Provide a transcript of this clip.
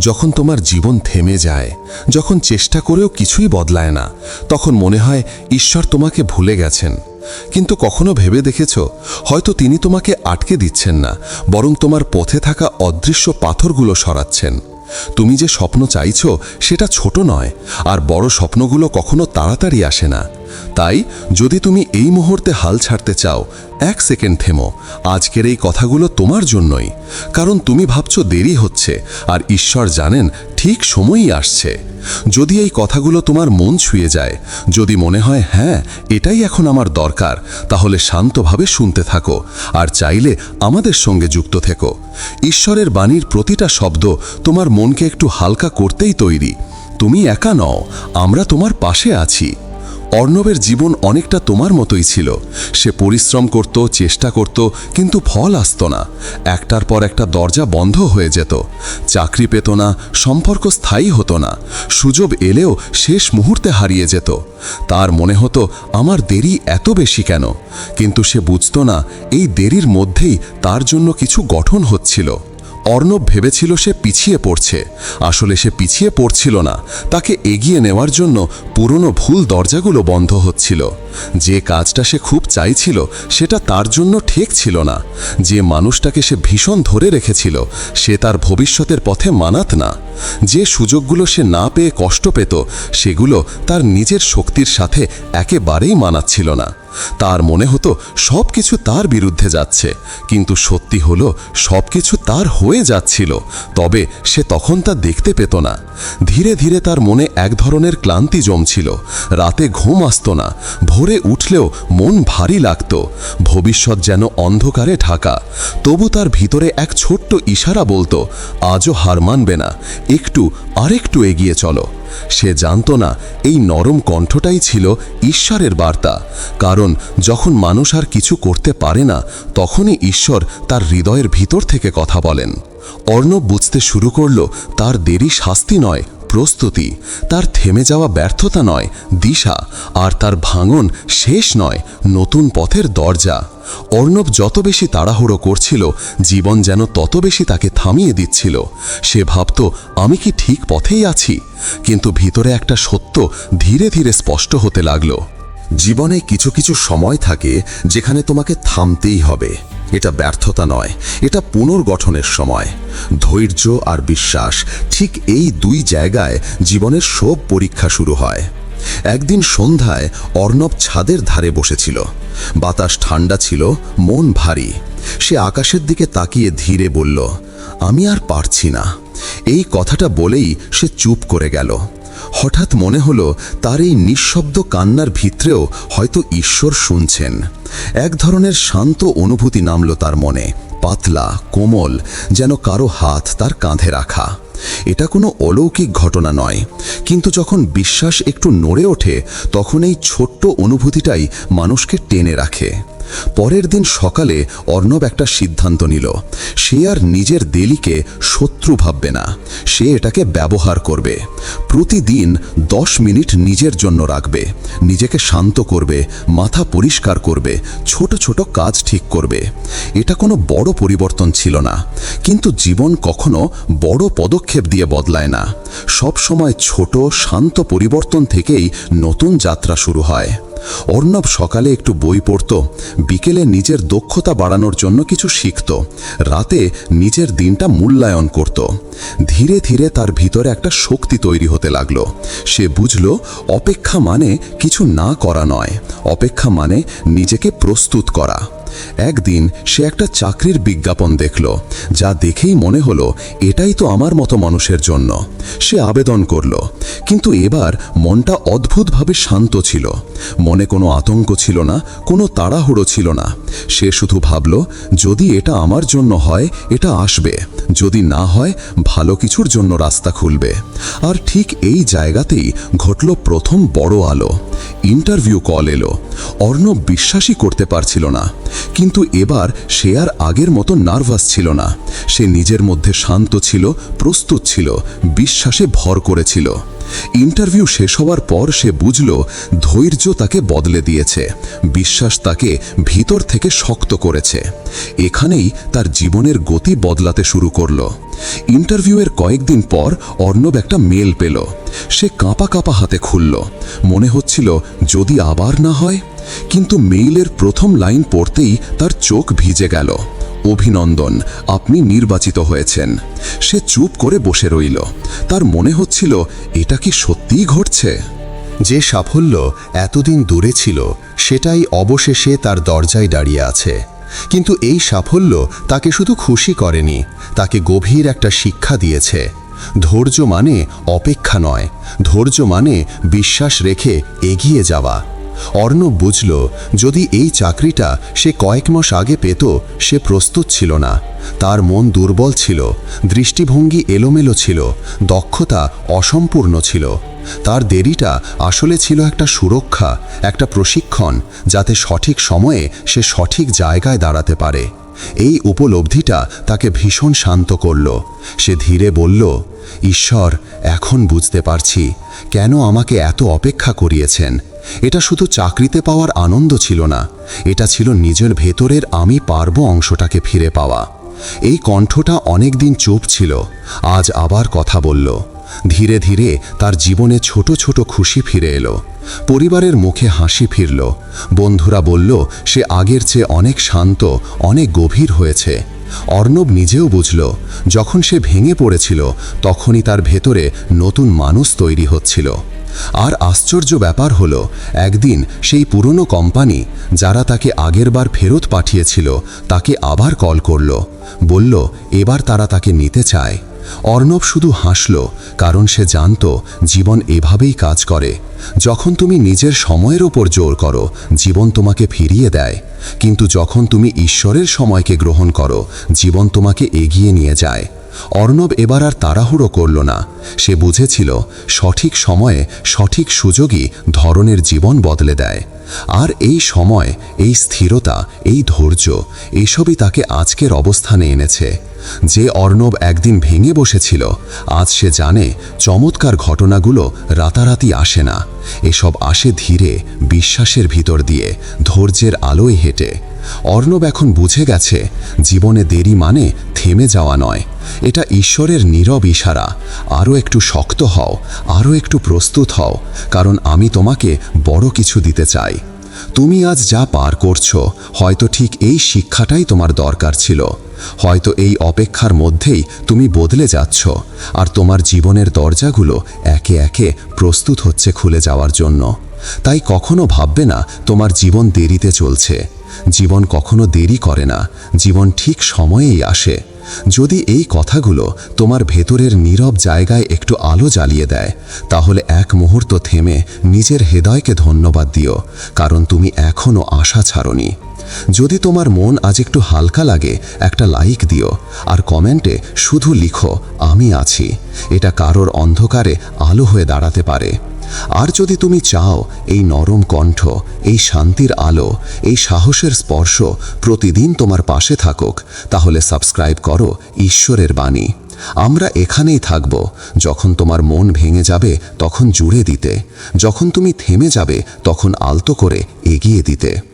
যখন তোমার জীবন থেমে যায়, যখন চেষ্টা করেও কিছুই বদলায় না, তখন মনে হয় ঈশ্বর তোমাকে ভুলে গেছেন। কিন্তু কখনো ভেবে দেখেছ? হয়তো তিনি তোমাকে আটকে দিচ্ছেন না, বরং তোমার পথে থাকা অদৃশ্য পাথরগুলো সরাচ্ছেন। তুমি যে স্বপ্ন চাইছ, সেটা ছোট নয়, আর বড় স্বপ্নগুলো কখনো তাড়াতাড়ি আসে না। তাই, যদি তুমি এই মুহূর্তে হাল ছাড়তে চাও, এক সেকেন্ড থেমো। আজকের এই কথাগুলো তোমার জন্যই। কারণ তুমি ভাবছ দেরি হচ্ছে, আর ঈশ্বর জানেন ঠিক সময়ই আসছে। যদি এই কথাগুলো তোমার মন ছুঁয়ে যায়, যদি মনে হয় হ্যাঁ এটাই এখন আমার দরকার, তাহলে শান্তভাবে শুনতে থাকো, আর চাইলে আমাদের সঙ্গে যুক্ত থেকো। ঈশ্বরের বাণীর প্রতিটা শব্দ তোমার মনকে একটু হালকা করতেই তৈরি। তুমি একা নও, আমরা তোমার পাশে আছি। অর্ণবের জীবন অনেকটা তোমার মতোই ছিল। সে পরিশ্রম করত, চেষ্টা করত, কিন্তু ফল আসতো না। একটার পর একটা দরজা বন্ধ হয়ে যেত। চাকরি পেত না, সম্পর্ক স্থায়ী হতো না। সুযোগ এলেও শেষ মুহূর্তে হারিয়ে যেত। তার মনে হতো, আমার দেরি এত বেশি কেন? কিন্তু সে বুঝত না, এই দেরির মধ্যেই তার জন্য কিছু গঠন হচ্ছিল। অর্ণব ভেবেছিল সে পিছিয়ে পড়ছে। আসলে সে পিছিয়ে পড়ছিল না। তাকে এগিয়ে নেওয়ার জন্য পুরনো ভুল দরজাগুলো বন্ধ হচ্ছিল। যে কাজটা সে খুব চাইছিল, সেটা তার জন্য ঠিক ছিল না। যে মানুষটাকে সে ভীষণ ধরে রেখেছিল, সে তার ভবিষ্যতের পথে মানাত না। যে সুযোগগুলো সে না পেয়ে কষ্ট পেত, সেগুলো তার নিজের শক্তির সাথে একেবারেই মানাচ্ছিল না। তার মনে হতো সব কিছু তার বিরুদ্ধে যাচ্ছে, কিন্তু সত্যি হলো সব কিছু তার হয়ে যাচ্ছিল, তবে সে তখন তা দেখতে পেত না। ধীরে ধীরে তার মনে এক ধরনের ক্লান্তি জমছিল, রাতে ঘুম আসত না উঠলেও মন ভারী লাগত। ভবিষ্যৎ যেন অন্ধকারে ঢাকা। তবু তার ভিতরে এক ছোট্ট ইশারা বলতো, আজও হার মানবে না, একটু আরেকটু এগিয়ে চলো। সে জানত না, এই নরম কণ্ঠটাই ছিল ঈশ্বরের বার্তা। কারণ যখন মানুষ আর কিছু করতে পারে না, তখনই ঈশ্বর তার হৃদয়ের ভিতর থেকে কথা বলেন। অর্ণব বুঝতে শুরু করল, তার দেরি শাস্তি নয় প্রস্তুতি। তার থেমে যাওয়া ব্যর্থতা নয়, দিশা। আর তার ভাঙন শেষ নয়, নতুন পথের দরজা। অর্ণব যত বেশি তাড়াহুড়ো করছিল, জীবন যেন তত বেশি তাকে থামিয়ে দিচ্ছিল। সে ভাবত, আমি কি ঠিক পথেই আছি? কিন্তু ভিতরে একটা সত্য ধীরে ধীরে স্পষ্ট হতে লাগল। জীবনে কিছু কিছু সময় থাকে, যেখানে তোমাকে থামতেই হবে। এটা ব্যর্থতা নয়, এটা পুনর্গঠনের সময়। ধৈর্য আর বিশ্বাস, ঠিক এই দুই জায়গায় জীবনের সব পরীক্ষা শুরু হয়। একদিন সন্ধ্যায় অর্ণব ছাদের ধারে বসেছিল। বাতাস ঠান্ডা ছিল, মন ভারী। সে আকাশের দিকে তাকিয়ে ধীরে বলল, আমি আর পারছি না। এই কথাটা বলেই সে চুপ করে গেল। হঠাৎ মনে হলো, তার এই নিঃশব্দ কান্নার ভিতরেও হয়তো ঈশ্বর শুনছেন। এক ধরনের শান্ত অনুভূতি নামল তার মনে, পাতলা, কোমল, যেন কারও হাত তার কাঁধে রাখা। এটা কোনো অলৌকিক ঘটনা নয়, কিন্তু যখন বিশ্বাস একটু নড়ে ওঠে, তখন এই ছোট্ট অনুভূতিটাই মানুষকে টেনে রাখে। পরের দিন সকালে অর্ণব একটা সিদ্ধান্ত নিল। সে আর নিজের দেলিকে শত্রু ভাববে না। সে এটাকে ব্যবহার করবে। প্রতিদিন দশ মিনিট নিজের জন্য রাখবে। নিজেকে শান্ত করবে, মাথা পরিষ্কার করবে, ছোট ছোট কাজ ঠিক করবে। এটা কোনো বড় পরিবর্তন ছিল না। কিন্তু জীবন কখনো বড় পদক্ষেপ দিয়ে বদলায় না। সব সময় ছোট, শান্ত পরিবর্তন থেকেই নতুন যাত্রা শুরু হয়। অর্ণব সকালে একটু বই পড়ত, বিকেলে নিজের দক্ষতা বাড়ানোর জন্য কিছু শিখত, রাতে নিজের দিনটা মূল্যায়ন করত। ধীরে ধীরে তার ভিতরে একটা শক্তি তৈরি হতে লাগল। সে বুঝল, অপেক্ষা মানে কিছু না করা নয়, অপেক্ষা মানে নিজেকে প্রস্তুত করা। একদিন সে একটা চাকরির বিজ্ঞাপন দেখল, যা দেখেই মনে হলো এটাই তো আমার মতো মানুষের জন্য। সে আবেদন করল, কিন্তু এবার মনটা অদ্ভুতভাবে শান্ত ছিল। মনে কোনো আতঙ্ক ছিল না, কোনো তাড়াহুড়ো ছিল না। সে শুধু ভাবল, যদি এটা আমার জন্য হয়, এটা আসবে। যদি না হয়, ভালো কিছুর জন্য রাস্তা খুলবে। আর ঠিক এই জায়গাতেই ঘটল প্রথম বড় আলো। ইন্টারভিউ কল এলো। অর্ণব বিশ্বাসই করতে পারছিল না। কিন্তু এবার সে আর আগের মতো নার্ভাস ছিল না। সে নিজের মধ্যে শান্ত ছিল, প্রস্তুত ছিল, বিশ্বাসে ভর করেছিল। ইন্টারভিউ শেষ হওয়ার পর সে বুঝল ধৈর্য তাকে বদলে দিয়েছে, বিশ্বাস তাকে ভিতর থেকে শক্ত করেছে। এখানেই তার জীবনের গতি বদলাতে শুরু করল। ইন্টারভিউয়ের কয়েকদিন পর অর্ণব একটা মেল পেল। সে কাঁপা কাঁপা হাতে খুলল। মনে হচ্ছিল যদি আবার না হয়, কিন্তু মেইলের প্রথম লাইন পড়তেই তার চোখ ভিজে গেল। অভিনন্দন, আপনি নির্বাচিত হয়েছেন। সে চুপ করে বসে রইল। তার মনে হচ্ছিল, এটা কি সত্যিই ঘটছে? যে সাফল্য এতদিন দূরে ছিল, সেটাই অবশেষে তার দরজায় দাঁড়িয়ে আছে। কিন্তু এই সাফল্য তাকে শুধু খুশি করেনি, তাকে গভীর একটা শিক্ষা দিয়েছে। ধৈর্য মানে অপেক্ষা নয়, ধৈর্য মানে বিশ্বাস রেখে এগিয়ে যাওয়া। অর্ণব বুঝল, যদি এই চাকরিটা সে কয়েক মাস আগে পেত, সে প্রস্তুত ছিল না। তার মন দুর্বল ছিল, দৃষ্টিভঙ্গি এলোমেলো ছিল, দক্ষতা অসম্পূর্ণ ছিল। তার দেরিটা আসলে ছিল একটা সুরক্ষা, একটা প্রশিক্ষণ, যাতে সঠিক সময়ে সে সঠিক জায়গায় দাঁড়াতে পারে। এই উপলব্ধিটা তাকে ভীষণ শান্ত করল। সে ধীরে বলল, ঈশ্বর, এখন বুঝতে পারছি, কেন আমাকে এত অপেক্ষা করিয়েছেন? এটা শুধু চাকরিতে পাওয়ার আনন্দ ছিল না, এটা ছিল নিজের ভেতরের আমি পারব অংশটাকে ফিরে পাওয়া। এই কণ্ঠটা অনেকদিন চুপ ছিল, আজ আবার কথা বলল। ধীরে ধীরে তার জীবনে ছোট ছোট খুশি ফিরে এলো। পরিবারের মুখে হাসি ফিরল। বন্ধুরা বলল, সে আগের চেয়ে অনেক শান্ত, অনেক গভীর হয়েছে। অর্ণব নিজেও বুঝল, যখন সে ভেঙে পড়েছিল, তখনই তার ভেতরে নতুন মানুষ তৈরি হচ্ছিল। আর আশ্চর্য ব্যাপার হলো, একদিন সেই পুরনো কোম্পানি যারা তাকে আগেরবার ফেরত পাঠিয়েছিল, তাকে আবার কল করল। বলল, এবার তারা তাকে নিতে চায়। অর্ণব শুধু হাসল, কারণ সে জানত জীবন এভাবেই কাজ করে। যখন তুমি নিজের সময়ের ওপর জোর করো, জীবন তোমাকে ফিরিয়ে দেয়। কিন্তু যখন তুমি ঈশ্বরের সময়কে গ্রহণ করো, জীবন তোমাকে এগিয়ে নিয়ে যায়। অর্ণব এবার আর তাড়াহুড়ো করল না। সে বুঝেছিল সঠিক সময়ে সঠিক সুযোগই ধরনের জীবন বদলে দেয়। আর এই সময়, এই স্থিরতা, এই ধৈর্য, এসবই তাকে আজকের অবস্থানে এনেছে। যে অর্ণব একদিন ভেঙে বসেছিল, আজ সে জানে চমৎকার ঘটনাগুলো রাতারাতি আসে না। এসব আসে ধীরে, বিশ্বাসের ভিতর দিয়ে, ধৈর্যের আলোয় হেঁটে। অর্ণব এখন বুঝে গেছে, জীবনে দেরি মানে থেমে যাওয়া নয়। এটা ঈশ্বরের নীরব ইশারা। আরও একটু শক্ত হও, আরও একটু প্রস্তুত হও, কারণ আমি তোমাকে বড় কিছু দিতে চাই। তুমি আজ যা পার করছ, হয়তো ঠিক এই শিক্ষাটাই তোমার দরকার ছিল। হয়তো এই অপেক্ষার মধ্যেই তুমি বদলে যাচ্ছ, আর তোমার জীবনের দরজাগুলো একে একে প্রস্তুত হচ্ছে খুলে যাওয়ার জন্য। তাই কখনো ভাববে না তোমার জীবন দেরিতে চলছে। জীবন কখনো দেরি করে না, জীবন ঠিক সময়েই আসে। যদি এই কথাগুলো তোমার ভেতরের নীরব জায়গায় একটু আলো জ্বালিয়ে দেয়, তাহলে এক মুহূর্ত থেমে নিজের হৃদয়কে ধন্যবাদ দিও, কারণ তুমি এখনও আশা ছাড়নি। যদি তোমার মন আজ একটু হালকা লাগে, একটা লাইক দিও, আর কমেন্টে শুধু লিখো, আমি আছি। এটা কারোর অন্ধকারে আলো হয়ে দাঁড়াতে পারে। আর যদি তুমি চাও এই নরম কণ্ঠ, এই শান্তির আলো, এই সাহসের স্পর্শ প্রতিদিন তোমার পাশে থাকুক, তাহলে সাবস্ক্রাইব করো ঈশ্বরের বাণী। আমরা এখানেই থাকব। যখন তোমার মন ভেঙে যাবে, তখন জুড়ে দিতে। যখন তুমি থেমে যাবে, তখন আলতো করে এগিয়ে দিতে।